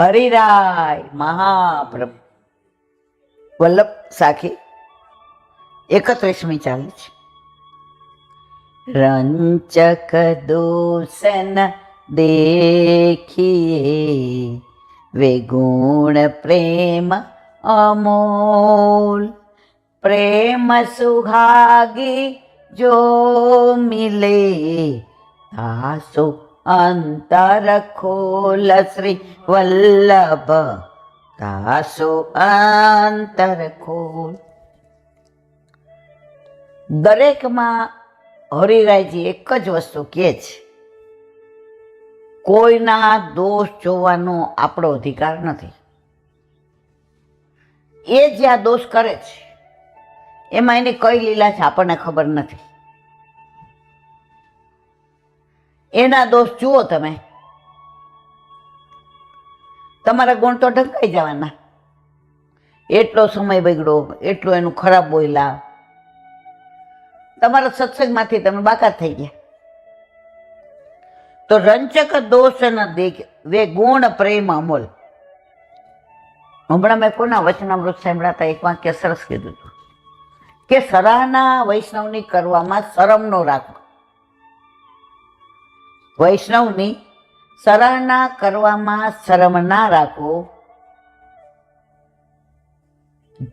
હરિરાય મહાપ્રભુ. વલ્લભ સાખી, એકત્રીસમી ચાલે છે. રંચક દોષન દેખીએ, વેગુણ પ્રેમ અમોલ. પ્રેમ સુહાગી જો મિલે, તાસો અંતર ખોલ શ્રી વલ્લભ તાસો અંતર ખોલ દરેકમાં હરિરાયજી એક જ વસ્તુ કહે છે, કોઈના દોષ જોવાનો આપણો અધિકાર નથી. એ જ્યાં દોષ કરે છે. એમાં એની કઈ લીલા છે આપણને ખબર નથી. એના દોષ જુઓ તમે. તમારા ગુણ તો ઢંકાઈ જવાના. એટલો સમય બગડો એટલું એનું ખરાબ બોલ્યા. તમારા સત્સંગમાંથી તમે બાકાત થઈ ગયા. તો રંચક દોષ ન દેખ, વે ગુણ પ્રેમ અમોલ. હમણાં મેં કોના વચનામૃત સાંભળાતા એક વાક્ય સરસ કીધું હતું. કે સરાહના વૈષ્ણવની કરવામાં શરમ નો વૈષ્ણવની સરાહના કરવામાં શરમ ના રાખો.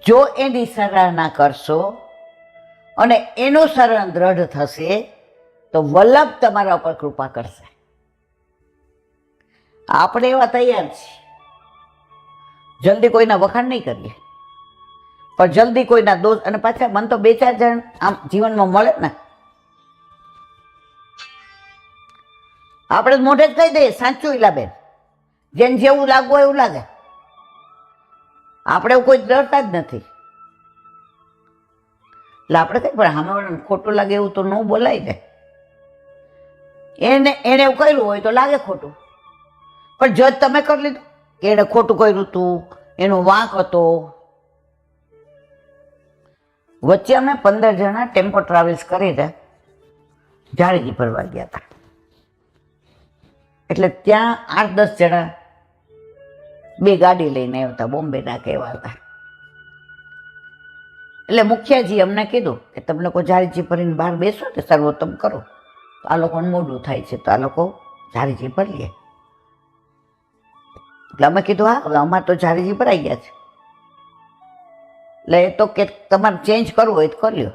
જો એની સરાહના કરશો અને એનું શરણ દ્રઢ થશે, તો વલ્લભ તમારા ઉપર કૃપા કરશે. આપણે એવા તૈયાર છીએ. જલ્દી કોઈના વખાણ નહીં કરીએ. પણ જલ્દી કોઈના દોષ, અને પાછા મન તો બે ચાર જણ આમ જીવનમાં મળે ને. આપણે મોઢે જ કહી દઈએ, સાચું ઈલાબેન જેને જેવું લાગવું એવું લાગે. આપણે કોઈ ડરતા જ નથી. એટલે આપણે કંઈ, પણ સામે ખોટું લાગે એવું તો ન બોલાય ને. એને એને એવું કર્યું હોય તો લાગે ખોટું. પણ જજ તમે કરી લીધું, કે એણે ખોટું કર્યું હતું એનો વાંક હતો. વચ્ચે અમે પંદર જણા ટેમ્પો ટ્રાવેલ્સ કરીને જાળીજી ફરવા ગયા હતા. એટલે ત્યાં આઠ દસ જણા બે ગાડી લઈને આવ્યા હતા, બોમ્બેના કહેવા હતા એટલે મુખિયાજી અમને કીધું કે તમે લોકો જારીજી ભરીને બહાર બેસો ને સર્વોત્તમ કરો. તો આ લોકોને મોડું થાય છે, તો આ લોકો જારીજી ભરીએ એટલે અમે કીધું, હા, હવે અમારે તો જારીજી ભરાઈ ગયા છે. એટલે એ તો કે તમારે ચેન્જ કરવું હોય તો કરી લો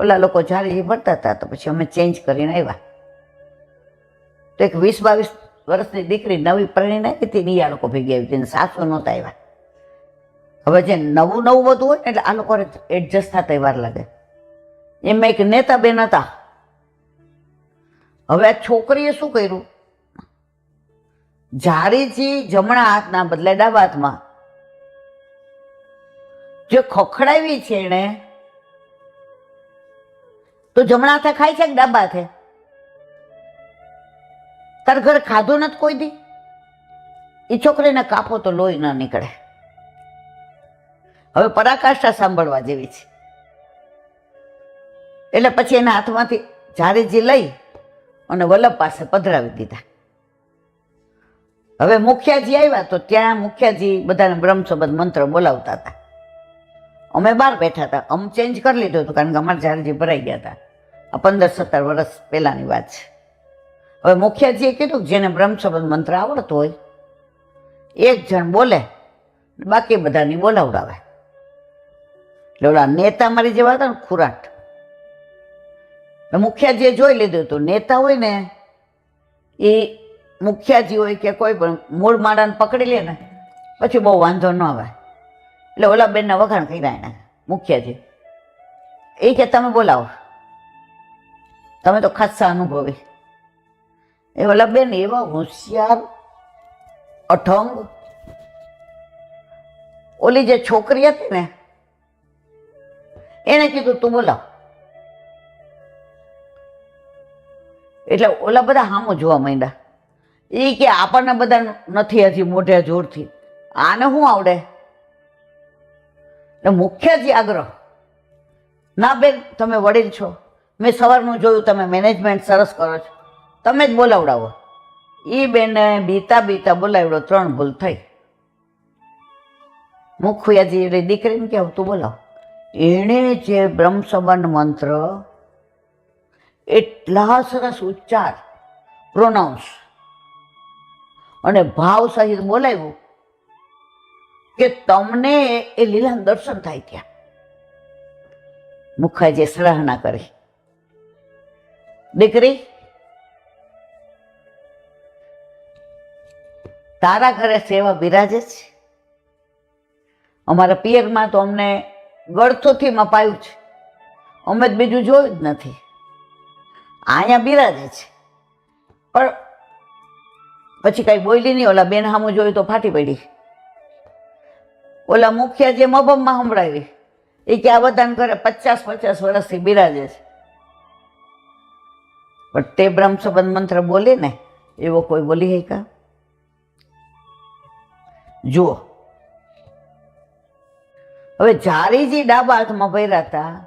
ઓલા લોકો જારીજી ભરતા હતા, તો પછી અમે ચેન્જ કરીને આવ્યા. તો એક વીસ બાવીસ વર્ષની દીકરી નવી પરણીને આવી હતી ને આ લોકો ભેગી આવી હતી સાસુ નહોતા આવ્યા. હવે જે નવું નવું બધું હોય એટલે આ લોકોને એડજસ્ટ થતા વાર લાગે. એમાં એક નેતા બેન હતા. હવે આ છોકરીએ શું કર્યું? જારીજી જમણા હાથના બદલે ડાબા હાથમાં જે ખખડાવી છે એણે, તો જમણા હાથે ખાય છે કે ડાબા હાથે? તાર ઘર ખાધું નથી કોઈ દી? એ છોકરીને કાપો તો લોહી ન નીકળે. હવે પરાકાષ્ઠા સાંભળવા જેવી છે. એટલે પછી એના હાથમાંથી જારીજી લઈ અને વલ્લભ પાસે પધરાવી દીધા. હવે મુખિયાજી આવ્યા તો ત્યાં મુખિયાજી બધાને બ્રહ્મસંબંધ મંત્ર બોલાવતા હતા. અમે બહાર બેઠા હતા. અમ ચેન્જ કરી લીધું હતું કારણ કે અમારે જારીજી ભરાઈ ગયા હતા. આ પંદર સત્તર વર્ષ પહેલાંની વાત છે. હવે મુખ્યજીએ કીધું જેને બ્રહ્મસંબંધ મંત્ર આવડતો હોય, એક જણ બોલે, બાકી બધાની બોલાવડાવે. એટલે ઓલા નેતા મારી જેવા હતા ને ખુરાટ. મુખ્યાજીએ જોઈ લીધું હતું નેતા હોય ને, એ મુખિયાજી હોય કે કોઈ પણ મૂળ માળાને પકડી લે ને, પછી બહુ વાંધો ન આવે. એટલે ઓલા બેનના વખાણ કર્યા એને, મુખિયાજી. એ કે તમે બોલાવો. તમે તો ખાસ્સા અનુભવી. એ ઓલા બેન એવા હોશિયાર, અઠંગ. ઓલી જે છોકરી હતી ને, એને કીધું તું બોલાવ. એટલે ઓલા બધા હામો જોવા માંડ્યા. એ કે આપણને બધા નથી હજી મોઢે જોરથી. આને શું આવડે? એટલે મુખ્ય જ આગ્રહ. ના બેન, તમે વડીલ છો. મેં સવારનું જોયું, તમે મેનેજમેન્ટ સરસ કરો છો. તમે જ બોલાવડાવો. એ બેને બીતા બીતા બોલાવડો, ત્રણ ભૂલ થઈ. મુખિયાજી એટલે દીકરીને કે તું બોલાવ. એણે જે બ્રહ્મ સંબંધ મંત્ર, એટલા સરસ ઉચ્ચાર પ્રોનાઉન્સ અને ભાવ સહિત બોલાવ્યું કે તમને એ લીલા દર્શન થાય ત્યાં. મુખાજીએ સરાહના કરી. દીકરી તારા ઘરે સેવા બિરાજે છે? અમારા પિયરમાં તો અમને ગળથોથી મપાયું છે. અમે જ બીજું જોયું જ નથી. અહીંયા બિરાજે છે. પણ પછી કાંઈ બોલી નહીં, ઓલા બેન સામું જોયું તો ફાટી પડી. ઓલા મુખિયા જે મબમમાં સંભળાવી એ કે આ બધાને ઘરે પચાસ પચાસ વર્ષથી બિરાજે છે. પણ તે બ્રહ્મ સંબંધ મંત્ર બોલે ને, એવો કોઈ બોલી હે કા જુઓ. હવે જારીજી ડાબા હાથમાં ભર્યા હતા.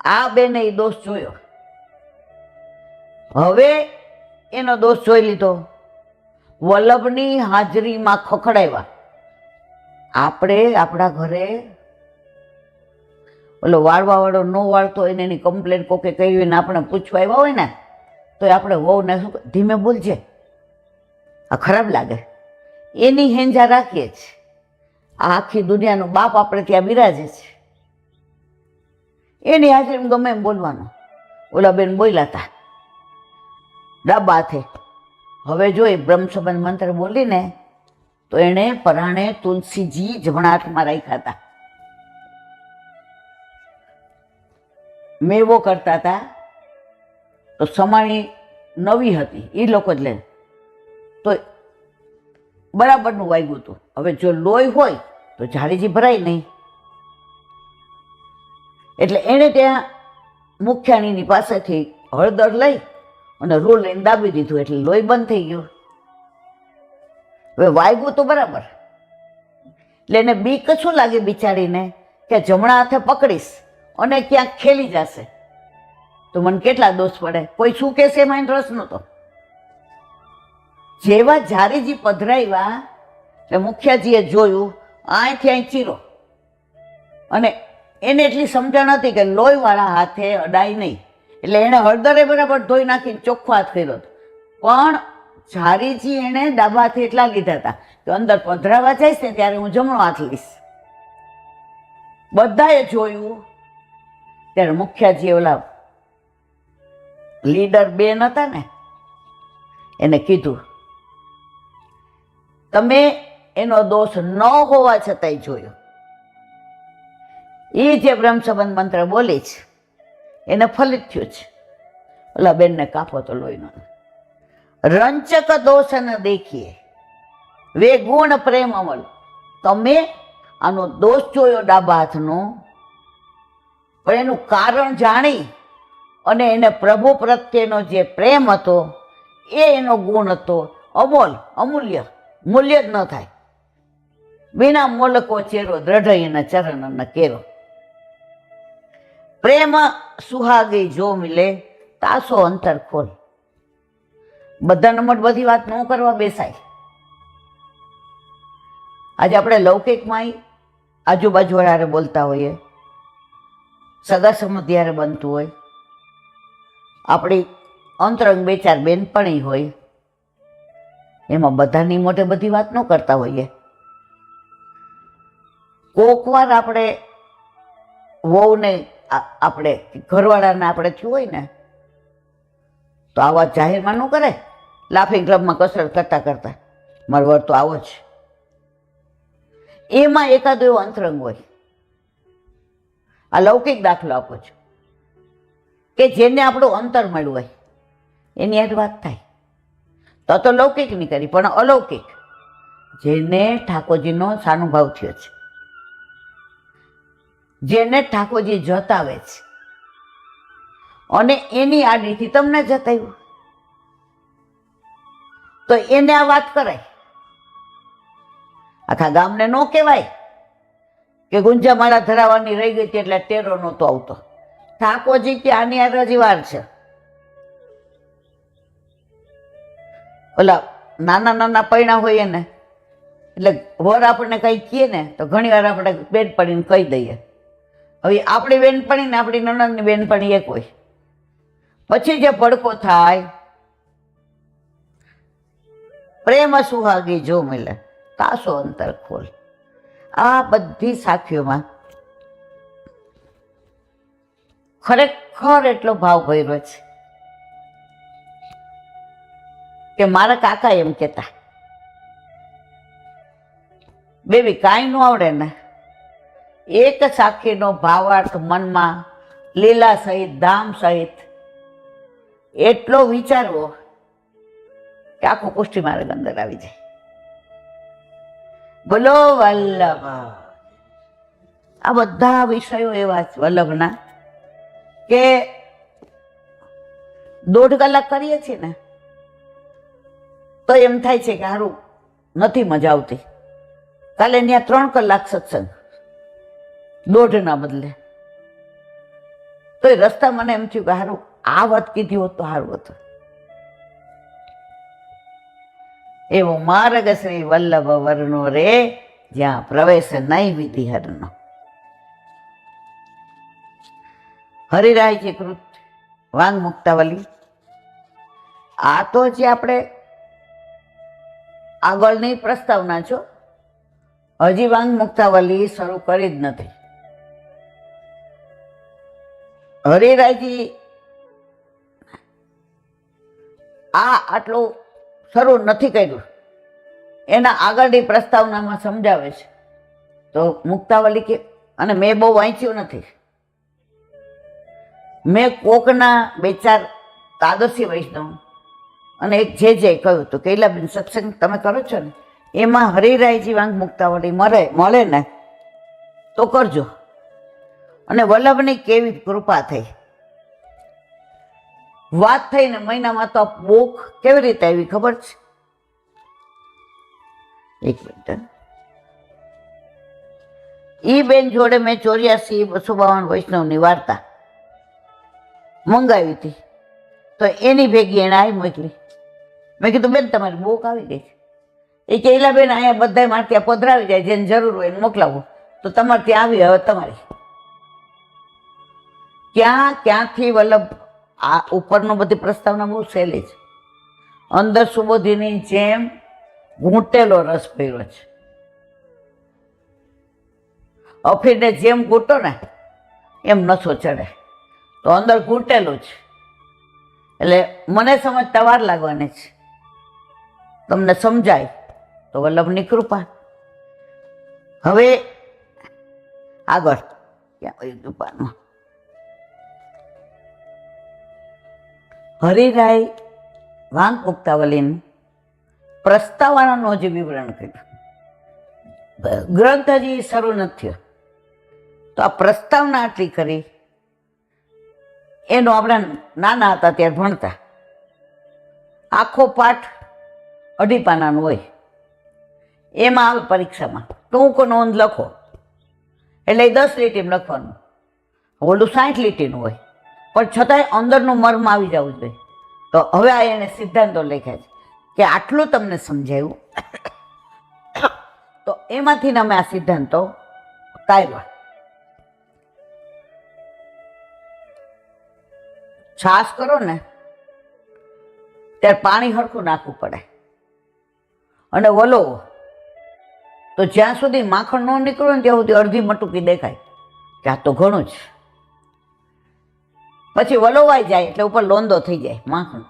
આ બેને એ દોષ જોયો. હવે એનો દોષ જોઈ લીધો. વલ્લભની હાજરીમાં ખખડાવ્યા. આપણે આપણા ઘરે ઓલો વાળવા વાળો ન વાળતો હોય ને એની કમ્પ્લેન કોકે કહી હોય ને આપણે પૂછવા આવ્યા હોય ને, તો આપણે વહુને શું ધીમે બોલજે. આ ખરાબ લાગે. એની હેંજા રાખીએ છીએ. આ આખી દુનિયાનો બાપ આપણે ત્યાં બિરાજે છે. એની હાજરી ગમે એમ બોલવાનું. ઓલા બેન બોલ્યા હતા ડાબા હાથે, હવે જો એ બ્રહ્મસંબંધ મંત્ર બોલીને, તો એણે પરાણે તુલસીજી જમણા હાથમાં રાખ્યા હતા મેવો કરતા હતા તો સમાણી નવી હતી એ લોકો જ લે બરાબરનું વાગ્યું હતું. હવે જો લોહી હોય તો જાડીજી ભરાય નહીં. એટલે એણે ત્યાં મુખ્યાણીની પાસેથી હળદર લઈ અને રૂ લઈને દાબી દીધું. એટલે લોહી બંધ થઈ ગયું. હવે વાગ્યું તો બરાબર. એટલે એને બીક શું લાગે બિચારીને કે જમણા હાથે પકડીશ અને ક્યાંક ખેલી જશે. તો મને કેટલા દોષ પડે? કોઈ શું કહેશે એમાં રસ નહોતો? જેવા જારીજી પધરાવ્યા એટલે મુખિયાજીએ જોયું અહીંથી અહીં ચીરો. અને એને એટલી સમજણ હતી કે લોહીવાળા હાથે અડાય નહીં. એટલે એણે હળદરે બરાબર ધોઈ નાખીને ચોખ્ખો હાથ કર્યો હતો. પણ જારીજી એણે ડાબા હાથે એટલા લીધા હતા કે અંદર પધરાવા જઈશ ને ત્યારે હું જમણો હાથ લઈશ. બધાએ જોયું, ત્યારે મુખિયાજી ઓલા લીડર બેન હતા ને, એને કીધું તમે એનો દોષ ન હોવા છતાંય જોયો. એ જે બ્રહ્મ સંબંધ મંત્ર બોલી છે, એને ફલિત થયું છે. ઓલા બેનને કાપો તો લોહીનો. રંચક દોષ ન દેખીએ વે ગુણ પ્રેમ અમલ. તમે આનો દોષ જોયો ડાબા હાથનો, પણ એનું કારણ જાણી અને એને પ્રભુ પ્રત્યેનો જે પ્રેમ હતો, એ એનો ગુણ હતો. અમોલ, અમૂલ્ય. મૂલ્ય જ ન થાય. વિના મોલકો ચેરો દ્રઢ એના ચરણ કેરો. પ્રેમ સુહાગી જો મિલે, તાસો અંતર ખોલ. બધાને નંબર બધી વાત ન કરવા બેસાય. આજે આપણે લૌકિકમાં આજુબાજુવાળારે બોલતા હોઈએ સગા સંબંધિયારે બનતું હોય, આપણી અંતરંગ બે ચાર બેનપણી હોય એમાં બધાની મોટે બધી વાત ન કરતા હોઈએ. કોક વાર આપણે વહુને આપણે ઘરવાળાને આપણે થયું હોય ને, તો આવા જાહેરમાં ન કરે. લાફિંગ ક્લબમાં કસરત કરતા કરતા. મારો વર તો આવો જ. એમાં એકાદો એવો અંતરંગ હોય. આ લૌકિક દાખલો આપો છો. કે જેને આપણું અંતર મળ્યું હોય, એની યાદ વાત થાય. તો તો લૌકિકની કરી, પણ અલૌકિક. જેને ઠાકોરજીનો સાનુભાવ થયો છે. જેને ઠાકોરજી જતાવે છે. અને એની આડીથી તમને જતાવ્યું. તો એને આ વાત કરાય. આખા ગામને ન કહેવાય કે ગુંજા માળા ધરાવવાની રહી ગઈ હતી એટલે ટેરો નહોતો આવતો. ઠાકોરજી કે આની આ રજવાર છે. ઓલા નાના નાના પૈણા હોઈએ ને એટલે વર આપણને કંઈ કહીએ ને, તો ઘણી વાર આપણે બેનપણીને કહી દઈએ. હવે આપણી બેનપણી ને આપણી નણંદની બેનપણી એક હોય. પછી જે ભડકો થાય, પ્રેમ સુહાગી જો મિલે તાસો અંતર ખોલ. આ બધી સાખીઓમાં ખરેખર એટલો ભાવ ભર્યો છે. કે મારા કાકા એમ કહેતા. બેબી, કાંઈ ન આવડે ને. એક સાખીનો ભાવાર્થ મનમાં, લીલા સહિત, ધામ સહિત એટલો વિચારવો કે આખું પુષ્ટિ માર્ગ અંદર આવી જાય. બોલો વલ્લભ. આ બધા વિષયો એવા છે વલ્લભના કે દોઢ કલાક કરીએ છીએ ને તો એમ થાય છે કે સારું નથી મજા આવતી. કાલે ત્યાં ત્રણ કલાક સત્સંગ, દોઢના બદલે. તો એ રસ્તા મને એમ થયું કે સારું આ વાત કીધી હોત તો સારું હતું. એવો માર્ગ શ્રી વલ્લભ વર્ણો રે, જ્યાં પ્રવેશ નહીં વિધિ હરનો હરિરાયજી કૃત, વાંગ મુક્તાવલી. આ તો જે આપણે આગળની પ્રસ્તાવના છો? હજી વાંગ મુક્તાવલી શરૂ કરી જ નથી. હરિરાયજી, આ આટલું શરૂ નથી કર્યું. એના આગળની પ્રસ્તાવનામાં સમજાવે છે. તો મુક્તાવલી કે, અને મેં બહુ વાંચ્યું નથી. મેં કોકના બે ચાર તાદસ્ય વૈષ્ણવ અને એક જે જે કહ્યું તો કૈલાબેન સત્સંગ તમે કરો છો ને, એમાં હરિરાયજી વાંગ મુક્તાવલી મળે મળે ને, તો કરજો. અને વલ્લભની કેવી કૃપા થઈ. વાત થઈને મહિનામાં તો બોક કેવી રીતે આવી ખબર છે? એક મિનિટ ઈ બેન જોડે મેં ચોર્યાસી બસો બાવન વૈષ્ણવની વાર્તા મંગાવી હતી. તો એની ભેગી એણે આવી મોકલી. મેં કીધું, બેન, તમારી બોક આવી ગઈ છે. એ કે બેન અહીંયા બધા મારે ત્યાં પધરાવી જાય, જેને જરૂર હોય એને મોકલાવો. તો તમારે ત્યાં આવી હવે તમારી. ક્યાં, ક્યાંથી વલ્લભ આ ઉપરનો બધી પ્રસ્તાવના બહુ સહેલી છે. અંદર સુબોધીની જેમ ઘૂંટેલો રસ પહેર્યો છે. અફીરને જેમ ઘૂંટો ને, એમ નસો ચડે. તો અંદર ઘૂંટેલું છે. એટલે મને સમજતા વાર લાગવાની છે. તમને સમજાય તો વલ્લભની કૃપા. હવે આગળ. ક્યાં હોય હરિરાય વાંગ મુક્તાવલીનું પ્રસ્તાવનાનો જે વિવરણ કર્યું. ગ્રંથ હજી શરૂ નથી તો આ પ્રસ્તાવના આટલી કરી એનો આપણે નાના હતા ત્યારે ભણતા. આખો પાઠ અઢી પાનાનું હોય. એમાં આવે પરીક્ષામાં. ટૂંક નોંધ લખો. એટલે દસ લીટીમાં લખવાનું. ઓલું સાઠ લીટીનું હોય. પણ છતાંય અંદરનું મર્મ આવી જવું જોઈએ. તો હવે આ એને સિદ્ધાંતો લખ્યા છે કે આટલું તમને સમજાયું. તો એમાંથી અમે આ સિદ્ધાંતો કાઢ્યા. છાશ કરો ને, ત્યારે પાણી હરખું નાખવું પડે. અને વલોવો તો જ્યાં સુધી માખણ ન નીકળે ને ત્યાં સુધી અડધી મટુકી દેખાય. કે તો ઘણું જ. પછી વલોવાઈ જાય એટલે ઉપર લોંદો થઈ જાય માખણ.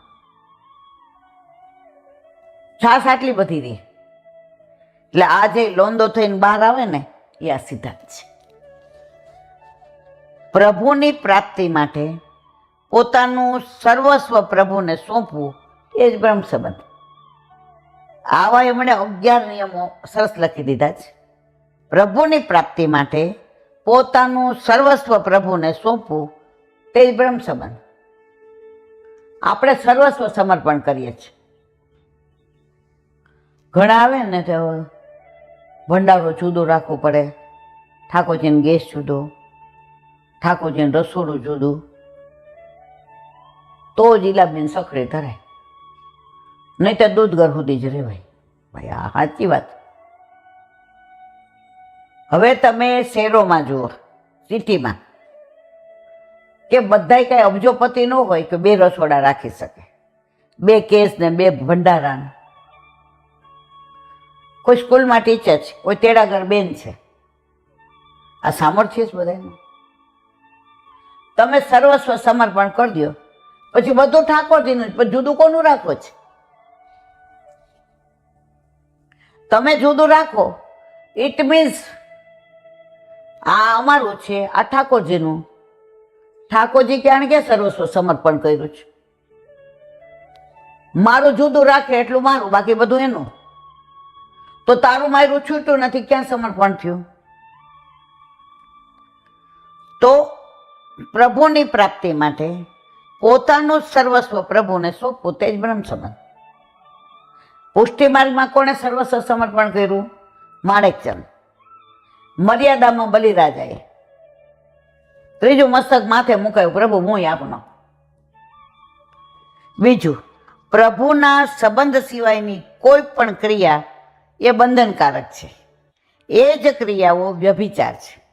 છાશ આટલી બધી રહી એટલે આ જે લોંદો થઈને બહાર આવે ને, એ આ સિદ્ધાંત છે. પ્રભુની પ્રાપ્તિ માટે પોતાનું સર્વસ્વ પ્રભુને સોંપવું એ જ બ્રહ્મ સંબંધ આવા એમણે અગિયાર નિયમો સરસ લખી દીધા છે. પ્રભુની પ્રાપ્તિ માટે પોતાનું સર્વસ્વ પ્રભુને સોંપવું તે જ બ્રહ્મ સંબંધ. આપણે સર્વસ્વ સમર્પણ કરીએ છીએ. ઘણા આવે ને તો ભંડારો જુદો રાખવો પડે, ઠાકોરજીને ગેસ જુદો, ઠાકોરજીને રસોડું જુદું, તો જ ઈલાબેન સખડી ધરાય. નહીં તો દૂધ ઘર સુધી જ રહેવાય ભાઈ. આ સાચી વાત. હવે તમે શહેરોમાં જુઓ, સિટીમાં, કે બધાય કાંઈ અબજોપતિ ન હોય કે બે રસોડા રાખી શકે, બે કેસ ને બે ભંડારા કોઈ સ્કૂલમાં ટીચર છે, કોઈ તેડાગર બેન છે. આ સામર્થ્ય છે બધાનું તમે સર્વસ્વ સમર્પણ કરી દો પછી બધું ઠાકોરજીનું જુદું કોનું રાખો છે? તમે જુદું રાખો. ઇટ મીન્સ આ અમારું છે, આ ઠાકોરજીનું. ઠાકોરજી ક્યાં કે સર્વસ્વ સમર્પણ કર્યું છે? મારું જુદું રાખે એટલું મારું, બાકી બધું એનું. તો તારું મારું છૂટું નથી, ક્યાં સમર્પણ થયું? તો પ્રભુની પ્રાપ્તિ માટે પોતાનું સર્વસ્વ પ્રભુને સોંપવું, તે જ બ્રહ્મ સંબંધ પુષ્ટિ માર્ગમાં કોણે સર્વસ્વ સમર્પણ કર્યું? માણેકચંદ. મર્યાદામાં બલિરાજાએ. ત્રીજું મસ્તક માથે મુકાયું, પ્રભુ, હું આપનો. બીજું, પ્રભુના સંબંધ સિવાયની કોઈ પણ ક્રિયા એ બંધનકારક છે. એ જ ક્રિયાઓ વ્યભિચાર છે.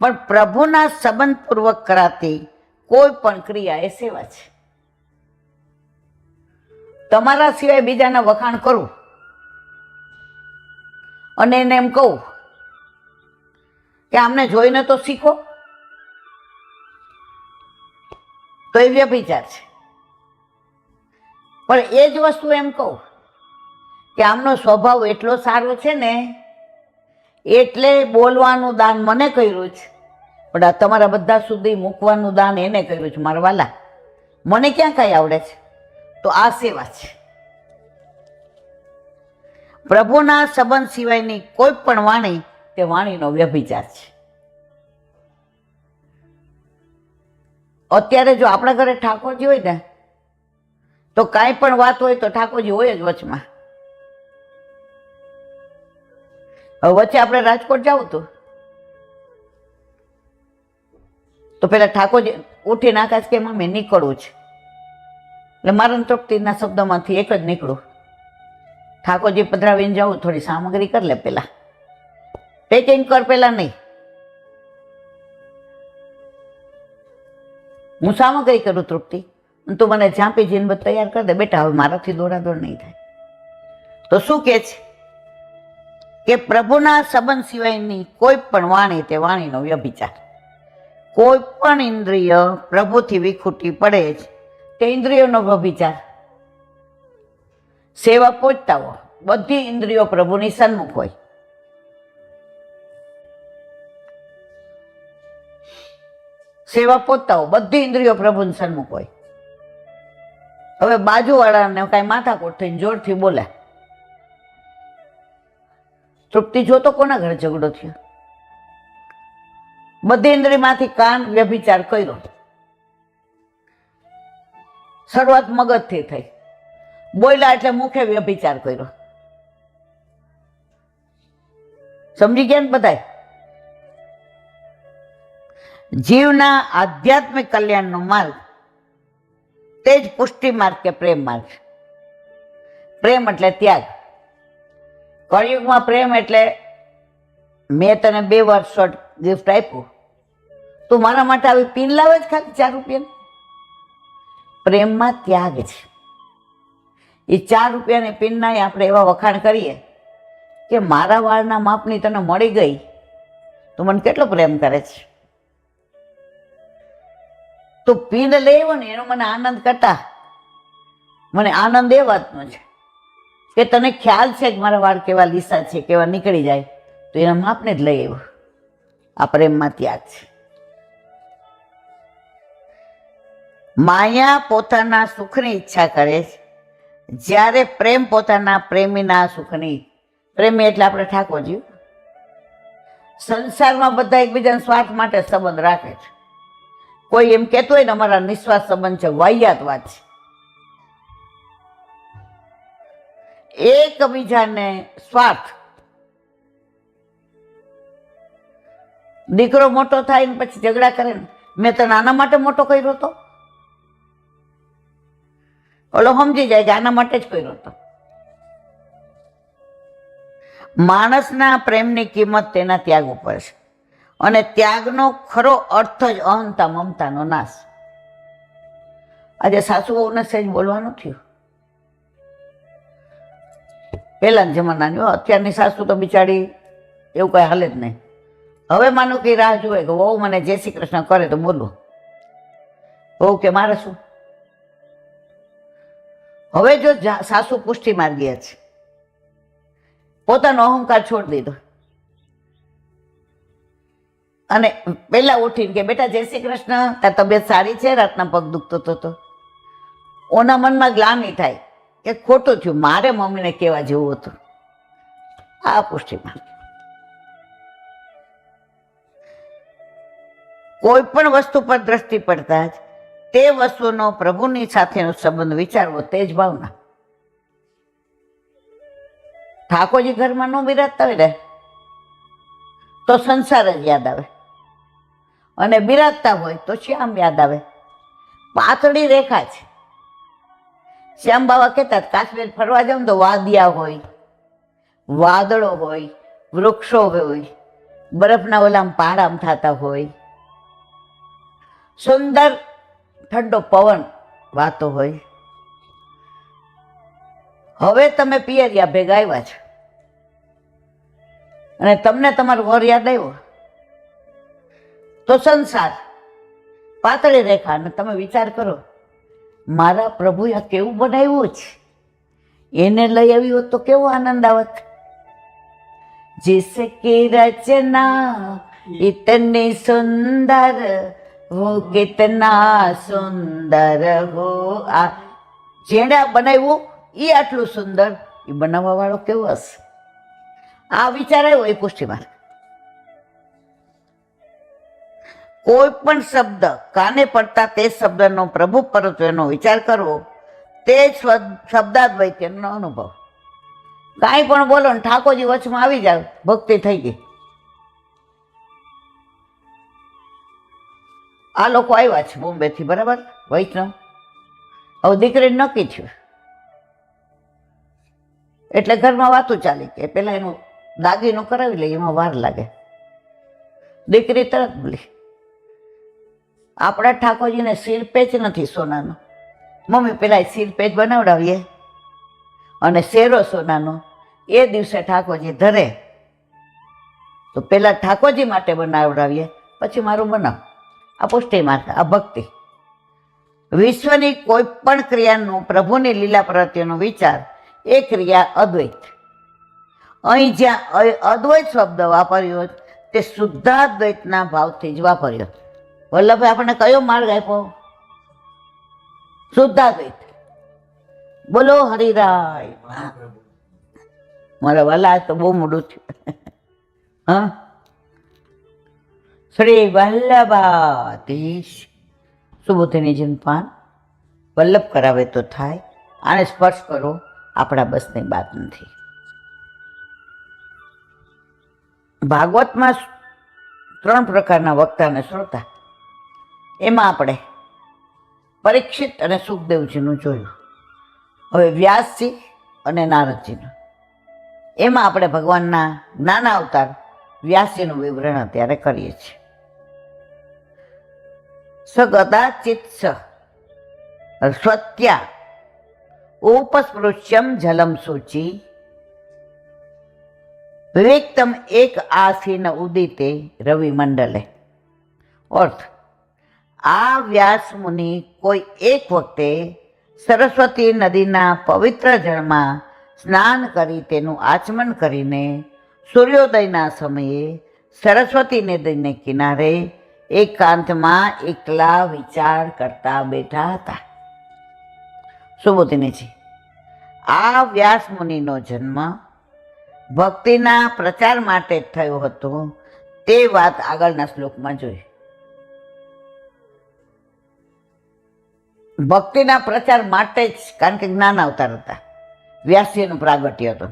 પણ પ્રભુના સંબંધપૂર્વક કરાતી કોઈ પણ ક્રિયા એ સેવા છે. તમારા સિવાય બીજાના વખાણ કરું? અને એને એમ કહું કે આમને જોઈને તો શીખો. તો એ વ્યભિચાર છે. પણ એ જ વસ્તુ એમ કહું કે આમનો સ્વભાવ એટલો સારો છે ને, એટલે બોલવાનું દાન મને કર્યું છે. પણ આ તમારા બધા સુધી મૂકવાનું દાન એને કર્યું છે મારવાલા મને ક્યાં કાંઈ આવડે છે? તો આ સેવા છે. પ્રભુના સંબંધ સિવાયની કોઈ પણ વાણી તે વાણીનો વ્યભિચાર છે. અત્યારે જો આપણા ઘરે ઠાકોરજી હોય ને, તો કાંઈ પણ વાત હોય તો ઠાકોરજી હોય જ વચમાં. હવે વચ્ચે આપણે રાજકોટ જાવ તો તો પેલા ઠાકોરજી ઉઠીને આકાશ કે મમ્મી નીકળવું છે. એટલે મારા તૃપ્તિના શબ્દોમાંથી એક જ નીકળું. ઠાકોરજી પધરાવીને જાઉં, થોડી સામગ્રી કરી લે પેલા. પેકિંગ કર પેલા નહીં. હું સામગ્રી કરું તૃપ્તિ. તું મને ઝાંપી જઈને બધું તૈયાર કરી દે. બેટા, હવે મારાથી દોડાદોડ નહીં થાય. તો શું કે છે? કે પ્રભુના સંબંધ સિવાયની કોઈ પણ વાણી તે વાણીનો વ્યભિચાર. કોઈ પણ ઇન્દ્રિય પ્રભુથી વિખૂટી પડે જ તે ઇન્દ્રિયોનો વ્યભિચાર. સેવા પહોંચતા હો બધી ઇન્દ્રિયો પ્રભુની સન્મુખ હોય. સેવા પહોંચતા હો બધી ઇન્દ્રિયો પ્રભુની સન્મુખ હોય. હવે બાજુવાળાને કાંઈ માથાકોટ થઈને જોરથી બોલે. તૃપ્તિ જોતો કોના ઘરે ઝઘડો થયો? બધી ઇન્દ્રિયમાંથી કાન વ્યભિચાર કર્યો. શરૂઆત મગજથી થઈ. બોલ્યા એટલે મુખે વ્યભિચાર કર્યો. સમજી ગયા ને બધાય? જીવના આધ્યાત્મિક કલ્યાણનો માર્ગ તે જ પુષ્ટિ માર્ગ કે પ્રેમ માર્ગ પ્રેમ એટલે ત્યાગ. કળિયુગમાં પ્રેમ એટલે મેં તને બે વાર શર્ટ ગિફ્ટ આપ્યું. તું મારા માટે આવી પિન લાવે જ ખાલી ચાર રૂપિયાની? પ્રેમમાં ત્યાગ છે. એ ચાર રૂપિયાની પિનના આપણે એવા વખાણ કરીએ કે મારા વાળના માપની તને મળી ગઈ, તો મને કેટલો પ્રેમ કરે છે? તો પીન લેવો ને એનો મને આનંદ કરતા. મને આનંદ એ વાતનો છે કે તને ખ્યાલ છે કે મારા વાળ કેવા લીસા છે, કેવા નીકળી જાય, તો એના માપને જ લઈ આવ્યો. આ પ્રેમમાં ત્યાગ છે. માયા પોતાના સુખની ઈચ્છા કરે છે. જ્યારે પ્રેમ પોતાના પ્રેમીના સુખની, પ્રેમી એટલે આપણે ઠાકોરજી સંસારમાં બધા એકબીજાના સ્વાર્થ માટે સંબંધ રાખે છે. કોઈ એમ કહેતું હોય ને, અમારા નિસ્વાર્થ સંબંધ છે વાહિયાત છે. એકબીજાને સ્વાર્થ. દીકરો મોટો થાય ને પછી ઝઘડા કરે ને. મેં તને આના માટે મોટો કર્યો હતો ઓલો સમજી જાય કે આના માટે જ કર્યો હતો. માણસના પ્રેમની કિંમત તેના ત્યાગ ઉપર છે. અને ત્યાગનો ખરો અર્થ જ અહંતા મમતાનો નાશ. આજે સાસુ બહુને સહેજ બોલવાનું થયું. પહેલાના જમાનાની અત્યારની સાસુ તો બિચારી એવું કંઈ હાલે જ નહીં. હવે માનો કે રાહ જોવે કે વહુ મને જય શ્રી કૃષ્ણ કરે તો બોલું. વહુ કે, મારે શું? હવે જો સાસુ પુષ્ટિ માર્ગીય છે પોતાનો અહંકાર છોડી દીધો. અને પહેલા ઉઠીને કે, બેટા, જય શ્રી કૃષ્ણ, તાર તબિયત સારી છે? રાતના પગ દુખતો હતો તો. ઓના મનમાં ગ્લાની થાય કે ખોટું થયું. મારે મમ્મીને કહેવા જેવું હતું? આ પુષ્ટિમાં કોઈ પણ વસ્તુ પર દ્રષ્ટિ પડતા જ તે વસ્તુનો પ્રભુની સાથેનો સંબંધ વિચારવો તે જ ભાવના. ઠાકોરજી ઘરમાં ન બિરાજતા હોય ને, તો સંસાર જ યાદ આવે. અને બિરાજતા હોય તો શ્યામ યાદ આવે. પાતળી રેખા છે. શ્યામ બાબા કહેતા કાશ્મીર ફરવા જાવ તો વાદિયા હોય, વાદળો હોય, વૃક્ષો હોય, બરફના ઓલામ પહાડામ થતા હોય. સુંદર ઠંડો પવન વાતો હોય હવે તમે પિયરિયા ભેગા આવ્યા છો અને તમને તમારું ઘર યાદ આવ્યું તો સંસાર પાતળી રેખા અને તમે વિચાર કરો મારા પ્રભુએ આ કેવું બનાવ્યું છે એને લઈ આવી હોત તો કેવો આનંદ આવત जिसकी रचना इतनी सुंदर હું કેતના સુંદર હો આ જેણે આ બનાવ્યું એ આટલું સુંદર એ બનાવવા વાળો કેવો હશે? આ વિચાર આવ્યો એ કુષ્ઠીમાં કોઈ પણ શબ્દ કાને પડતા તે શબ્દનો પ્રભુ પરત્વનો વિચાર કરવો તે શબ્દાદ્વૈત્યનો અનુભવ. કાંઈ પણ બોલો ને ઠાકોરજી વચમાં આવી જાવ ભક્તિ થઈ ગઈ. આ લોકો આવ્યા છે બોમ્બેથી બરાબર? વૈષ્ણવ. હવે દીકરીને નક્કી થયું. એટલે ઘરમાં વાતું ચાલી કે પહેલાં એનું દાગીનું કરાવી લઈએ, એમાં વાર લાગે. દીકરી તરત બોલી, આપણા ઠાકોરજીને શિરપેચ નથી સોનાનો. મમ્મી પેલા શિરપેચ બનાવડાવીએ. અને શેરો સોનાનો. એ દિવસે ઠાકોરજી ધરે. તો પહેલાં ઠાકોરજી માટે બનાવડાવીએ, પછી મારું બનાવ. આ પુષ્ટિ માર્ગ આ ભક્તિ વિશ્વની કોઈ પણ ક્રિયાનું પ્રભુની લીલા પ્રત્યેનો વિચાર એ ક્રિયા અદ્વૈત. અહીં જ્યાં અદ્વૈત શબ્દ વાપર્યો તે શુદ્ધાદ્વૈતના ભાવથી જ વાપર્યો વલ્લભભાઈ આપણને કયો માર્ગ આપ્યો? શુદ્ધાદ્વૈત. બોલો હરિરાય. મારા વાલા તો બહુ મોડું થયું. હા? શ્રી વલ્લભાધીશ. સુબુદ્ધિની જીનપાન વલ્લભ કરાવે તો થાય આને સ્પર્શ કરો, આપણા બસની વાત નથી. ભાગવતમાં ત્રણ પ્રકારના વક્તા અને શ્રોતા. એમાં આપણે પરીક્ષિત અને સુખદેવજીનું જોયું. હવે વ્યાસજી અને નારદજીનું. એમાં આપણે ભગવાનના જ્ઞાન અવતાર વ્યાસજીનું વિવરણ અત્યારે કરીએ છીએ. સગદાચિત સ્વત્યા ઉપસ્પૃશ્યમ જલમ સૂચિ વિવેકતમ એક આસીન ઉદિતે રવિ મંડલે અર્થ આ વ્યાસ મુનિ કોઈ એક વખતે સરસ્વતી નદીના પવિત્ર જળમાં સ્નાન કરી તેનું આચમન કરીને સૂર્યોદયના સમયે સરસ્વતી નદીને કિનારે એકાંતમાં એકલા વિચાર કરતા બેઠા હતા. સુબોધિનીજી આ વ્યાસ મુનિનો જન્મ ભક્તિના પ્રચાર માટે થયો હતો. તે વાત આગળના શ્લોકમાં જોઈ. ભક્તિના પ્રચાર માટે જ, કારણ કે જ્ઞાન અવતાર હતા. વ્યાસજીનું પ્રાગટ્ય હતું.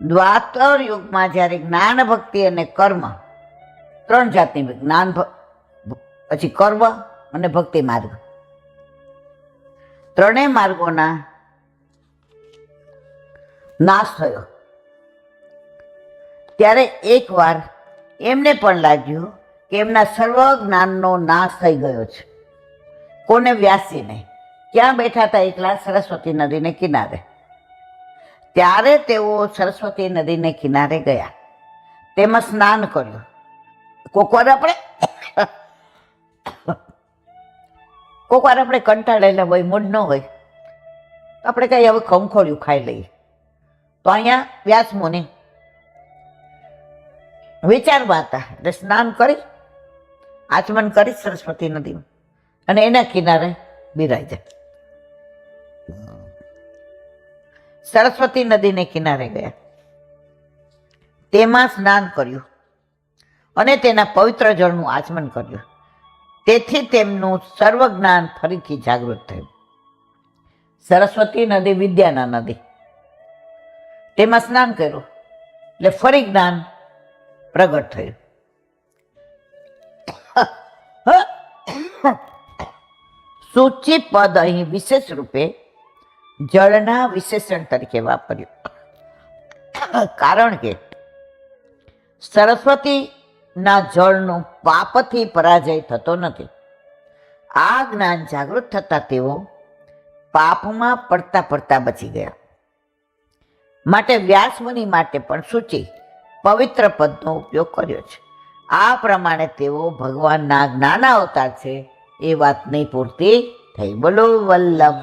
દ્વાતર યુગમાં જ્યારે જ્ઞાન ભક્તિ અને કર્મ, ત્રણ જાતની જ્ઞાન પછી કર્મ અને ભક્તિ માર્ગ. ત્રણેય માર્ગોના નાશ થયો. ત્યારે એકવાર એમને પણ લાગ્યું કે એમના સર્વ જ્ઞાનનો નાશ થઈ ગયો છે. કોને વ્યાસીને ક્યાં બેઠા હતા એકલા? સરસ્વતી નદીને કિનારે. ત્યારે તેઓ સરસ્વતી નદીને કિનારે ગયા. તેમાં સ્નાન કર્યું. કોક વાર આપણે કોક વાર આપણે કંટાળેલા હોય, મૂડ ન હોય, તો આપણે કઈ હવે ખમખોળ્યું ખાઈ લઈએ. તો અહીંયા વ્યાસ મુનિ વિચારવા હતા, એટલે સ્નાન કરી, આચમન કરી સરસ્વતી નદીમાં, અને એના કિનારે બિરાઈ જાય. સરસ્વતી નદીને કિનારે ગયા. તેમાં સ્નાન કર્યું અને તેના પવિત્ર જળનું આચમન કર્યું. તેથી તેમનું સર્વ જ્ઞાન ફરીથી જાગૃત થયું. સરસ્વતી નદી, વિદ્યાના નદી. તેમાં સ્નાન કર્યું. એટલે ફરી જ્ઞાન પ્રગટ થયું. સૂચિ પદ અહીં વિશેષ રૂપે જળના વિશેષણ તરીકે વાપર્યું. કારણ કે સરસ્વતીના જળનો પાપથી પરાજય થતો નથી. આ જ્ઞાન જાગૃત થતા તેઓ પાપમાં પડતા પડતા બચી ગયા. માટે વ્યાસમુનિ માટે પણ સૂચિ પવિત્ર પદનો ઉપયોગ કર્યો છે. આ પ્રમાણે તેઓ ભગવાનના જ્ઞાન અવતાર છે. એ વાતની પૂર્તિ થઈ. બોલો વલ્લભ.